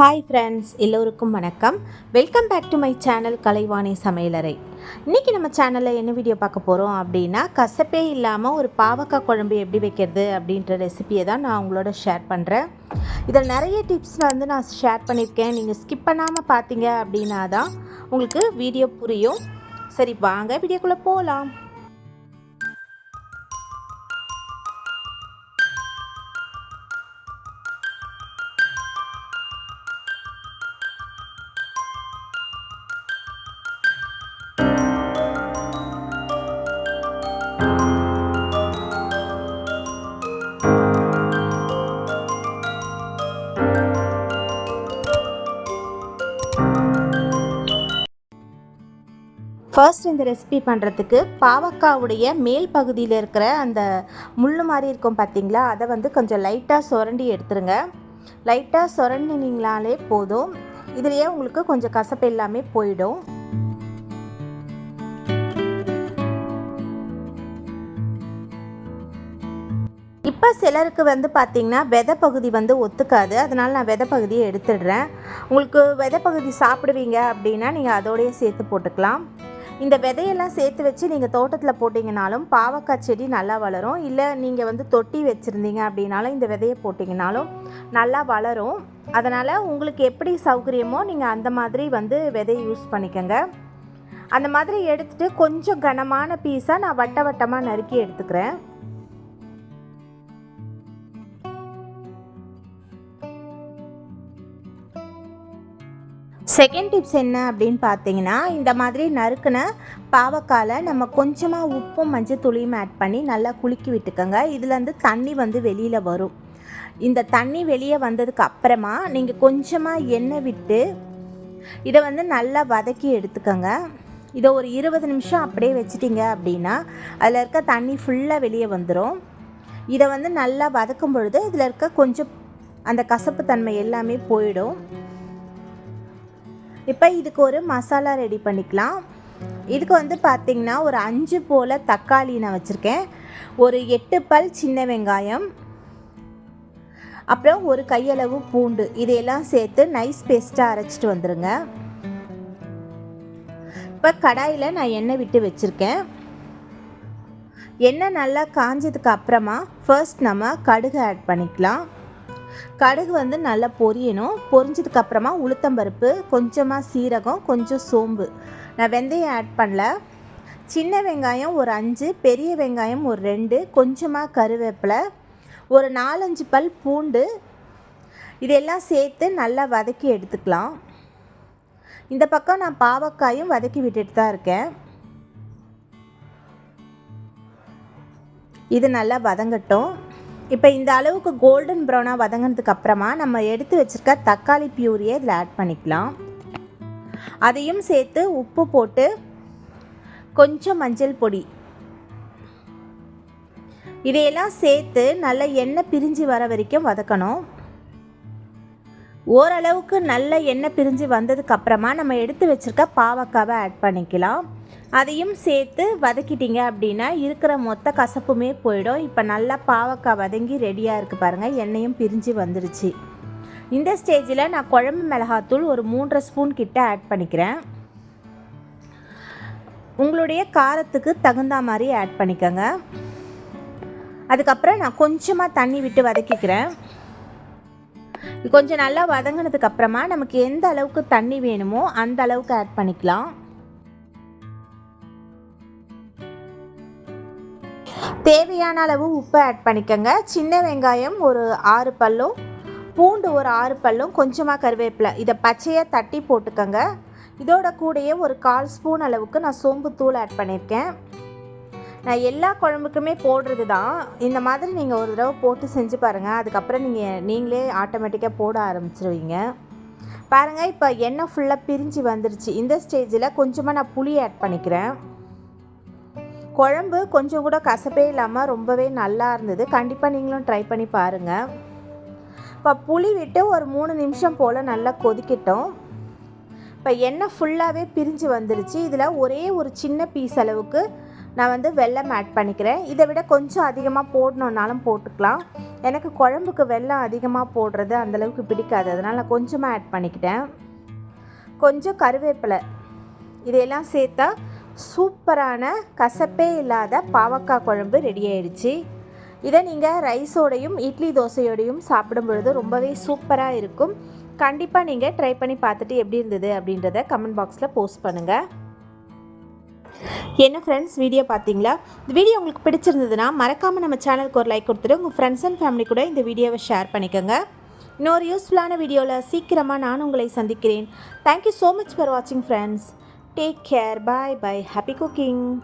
Hi friends எல்லோருக்கும் வணக்கம். Welcome back to my channel Kalaivani சமையலறை. இன்றைக்கி நம்ம சேனலில் என்ன வீடியோ பார்க்க போகிறோம் அப்படின்னா கசப்பே இல்லாமல் ஒரு பாவக்காய் குழம்பு எப்படி வைக்கிறது அப்படின்ற ரெசிபியை தான் நான் உங்களோட ஷேர் பண்ணுறேன் இதில் நிறைய டிப்ஸ் வந்து நான் ஷேர் பண்ணியிருக்கேன். நீங்கள் ஸ்கிப் பண்ணாமல் பார்த்தீங்க அப்படின்னா தான் உங்களுக்கு வீடியோ புரியும். சரி வாங்க வீடியோக்குள்ளே போகலாம் ஃபர்ஸ்ட் இந்த ரெசிபி பண்ணுறதுக்கு பாவக்காவுடைய மேல் பகுதியில் இருக்கிற அந்த முள் மாதிரி இருக்கும் பார்த்தீங்களா அதை வந்து கொஞ்சம் லைட்டாக சுரண்டி எடுத்துருங்க. லைட்டாக சுரண்டினீங்களாலே போதும். இதுலேயே உங்களுக்கு கொஞ்சம் கசப்பு எல்லாமே போயிடும். இப்போ சிலருக்கு வந்து பார்த்திங்கன்னா விதை பகுதி வந்து ஒத்துக்காது. அதனால் நான் விதை பகுதியை எடுத்துடுறேன். உங்களுக்கு விதை பகுதி சாப்பிடுவீங்க அப்படின்னா நீங்கள் அதோடையே சேர்த்து போட்டுக்கலாம். இந்த விதையெல்லாம் சேர்த்து வச்சு நீங்கள் தோட்டத்தில் போட்டிங்கனாலும் பாவக்காய் செடி நல்லா வளரும். இல்லை நீங்கள் வந்து தொட்டி வச்சுருந்தீங்க அப்படின்னாலும் இந்த விதையை போட்டிங்கனாலும் நல்லா வளரும். அதனால் உங்களுக்கு எப்படி சௌகரியமோ நீங்கள் அந்த மாதிரி வந்து விதையை யூஸ் பண்ணிக்கோங்க. அந்த மாதிரி எடுத்துகிட்டு கொஞ்சம் கனமான பீஸாக நான் வட்ட வட்டமாக நறுக்கி எடுத்துக்கிறேன். செகண்ட் டிப்ஸ் என்ன அப்படின்னு பார்த்தீங்கன்னா இந்த மாதிரி நறுக்குன பாவக்காயில் நம்ம கொஞ்சமாக உப்பும் மஞ்சள் துளியும் ஆட் பண்ணி நல்லா குலுக்கி விட்டுக்கோங்க. இதுலேருந்து தண்ணி வந்து வெளியில் வரும். இந்த தண்ணி வெளியே வந்ததுக்கு அப்புறமா நீங்கள் கொஞ்சமாக எண்ணெய் விட்டு இதை வந்து நல்லா வதக்கி எடுத்துக்கோங்க. இதை ஒரு இருபது நிமிஷம் அப்படியே வச்சிட்டிங்க அப்படின்னா அதில் இருக்க தண்ணி ஃபுல்லாக வெளியே வந்துடும் இதை வந்து நல்லா வதக்கும் பொழுது இதில் இருக்க கொஞ்சம் அந்த கசப்பு தன்மை எல்லாமே போயிடும். இப்போ இதுக்கு ஒரு மசாலா ரெடி பண்ணிக்கலாம். இதுக்கு வந்து பார்த்திங்கன்னா ஒரு அஞ்சு போல் தக்காளி நான் வச்சுருக்கேன். ஒரு எட்டு பல் சின்ன வெங்காயம். அப்புறம் ஒரு கையளவு பூண்டு. இதையெல்லாம் சேர்த்து நைஸ் பேஸ்ட்டாக அரைச்சிட்டு வந்துடுங்க இப்போ கடாயில் நான் எண்ணெய் விட்டு வச்சுருக்கேன். எண்ணெய் நல்லா காஞ்சதுக்கு அப்புறமா ஃபர்ஸ்ட் நம்ம கடுகு ஆட் பண்ணிக்கலாம். கடுகு வந்து நல்லா பொரியணும். பொரிஞ்சதுக்கு அப்புறமா உளுத்தம்பருப்பு கொஞ்சமாக சீரகம் கொஞ்சம் சோம்பு. நான் வெந்தயம் ஆட் பண்ணல. சின்ன வெங்காயம் ஒரு அஞ்சு பெரிய வெங்காயம் ஒரு ரெண்டு கொஞ்சமாக கருவேப்பிலை ஒரு நாலஞ்சு பல் பூண்டு. இதெல்லாம் சேர்த்து நல்லா வதக்கி எடுத்துக்கலாம். இந்த பக்கம் நான் பாவக்காயும் வதக்கி விட்டுட்டு தான் இருக்கேன். இது நல்லா வதங்கட்டும். இப்போ இந்த அளவுக்கு கோல்டன் ப்ரௌனாக வதங்கினதுக்கு அப்புறமா நம்ம எடுத்து வச்சுருக்க தக்காளி பியூரியை இதில் ஆட் பண்ணிக்கலாம். அதையும் சேர்த்து உப்பு போட்டு கொஞ்சம் மஞ்சள் பொடி. இதையெல்லாம் சேர்த்து நல்ல எண்ணெய் பிரிஞ்சு வர வரைக்கும் வதக்கணும். ஓரளவுக்கு நல்ல எண்ணெய் பிரிஞ்சு வந்ததுக்கு அப்புறமா நம்ம எடுத்து வச்சுருக்க பாவக்காவை ஆட் பண்ணிக்கலாம். அதையும் சேர்த்து வதக்கிட்டீங்க அப்படின்னா இருக்கிற மொத்த கசப்புமே போயிடும். இப்போ நல்லா பாவக்காய் வதங்கி ரெடியாக இருக்குது பாருங்கள் எண்ணெயும் பிரிஞ்சு வந்துடுச்சு இந்த ஸ்டேஜில் நான் குழம்பு மிளகாத்தூள் ஒரு மூன்றரை ஸ்பூன் கிட்ட ஆட் பண்ணிக்கிறேன். உங்களுடைய காரத்துக்கு தகுந்த மாதிரி ஆட் பண்ணிக்கோங்க. அதுக்கப்புறம் நான் கொஞ்சமாக தண்ணி விட்டு வதக்கிக்கிறேன். கொஞ்சம் நல்லா வதங்கினதுக்கப்புறமா நமக்கு எந்த அளவுக்கு தண்ணி வேணுமோ அந்த அளவுக்கு ஆட் பண்ணிக்கலாம். தேவையான அளவு உப்பு ஆட் பண்ணிக்கோங்க. சின்ன வெங்காயம் ஒரு ஆறு பல்லும் பூண்டு ஒரு ஆறு பல்லும் கொஞ்சமாக கருவேப்பிலை. இதை பச்சையாக தட்டி போட்டுக்கோங்க. இதோட கூடயே ஒரு கால் ஸ்பூன் அளவுக்கு நான் சோம்பு தூள் ஆட் பண்ணியிருக்கேன் நான் எல்லா குழம்புக்குமே போடுறது தான். இந்த மாதிரி நீங்கள் ஒரு தடவை போட்டு செஞ்சு பாருங்கள் அதுக்கப்புறம் நீங்கள் நீங்களே ஆட்டோமேட்டிக்காக போட ஆரம்பிச்சிருவீங்க. பாருங்கள் இப்போ எண்ணெய் ஃபுல்லாக பிரிஞ்சு வந்துருச்சு. இந்த ஸ்டேஜில் கொஞ்சமாக நான் புளி ஆட் பண்ணிக்கிறேன். குழம்பு கொஞ்சம் கூட கசப்பே இல்லாமல் ரொம்பவே நல்லா இருந்தது. கண்டிப்பாக நீங்களும் ட்ரை பண்ணி பாருங்கள் இப்போ புளி விட்டு ஒரு மூணு நிமிஷம் போல் நல்லா கொதிக்கட்டும். இப்போ எண்ணெய் ஃபுல்லாகவே பிரிஞ்சு வந்துருச்சு. இதில் ஒரே ஒரு சின்ன பீஸ் அளவுக்கு நான் வந்து வெள்ளம் ஆட் பண்ணிக்கிறேன். இதை விட கொஞ்சம் அதிகமாக போடணுன்னாலும் போட்டுக்கலாம். எனக்கு குழம்புக்கு வெள்ளம் அதிகமாக போடுறது அந்தளவுக்கு பிடிக்காது. அதனால் நான் கொஞ்சமாக ஆட் பண்ணிக்கிட்டேன். கொஞ்சம் கருவேப்பிலை இதையெல்லாம் சேர்த்தா சூப்பரான கசப்பே இல்லாத பாவக்காய் குழம்பு ரெடி ஆயிடுச்சு. இதை நீங்கள் ரைஸோடையும் இட்லி தோசையோடையும் சாப்பிடும் பொழுது ரொம்பவே சூப்பராக இருக்கும். கண்டிப்பாக நீங்கள் ட்ரை பண்ணி பார்த்துட்டு எப்படி இருந்தது அப்படின்றத கமெண்ட் பாக்ஸில் போஸ்ட் பண்ணுங்கள் என்ன ஃப்ரெண்ட்ஸ் வீடியோ பார்த்தீங்களா? இந்த வீடியோ உங்களுக்கு பிடிச்சிருந்ததுன்னா மறக்காமல் நம்ம சேனலுக்கு ஒரு லைக் கொடுத்துட்டு உங்கள் ஃப்ரெண்ட்ஸ் அண்ட் ஃபேமிலி கூட இந்த வீடியோவை ஷேர் பண்ணிக்கோங்க. இன்னொரு யூஸ்ஃபுல்லான வீடியோவில் சீக்கிரமாக நான் உங்களை சந்திக்கிறேன். Thank you so much for வாட்சிங் friends Take care. Bye bye. Happy cooking.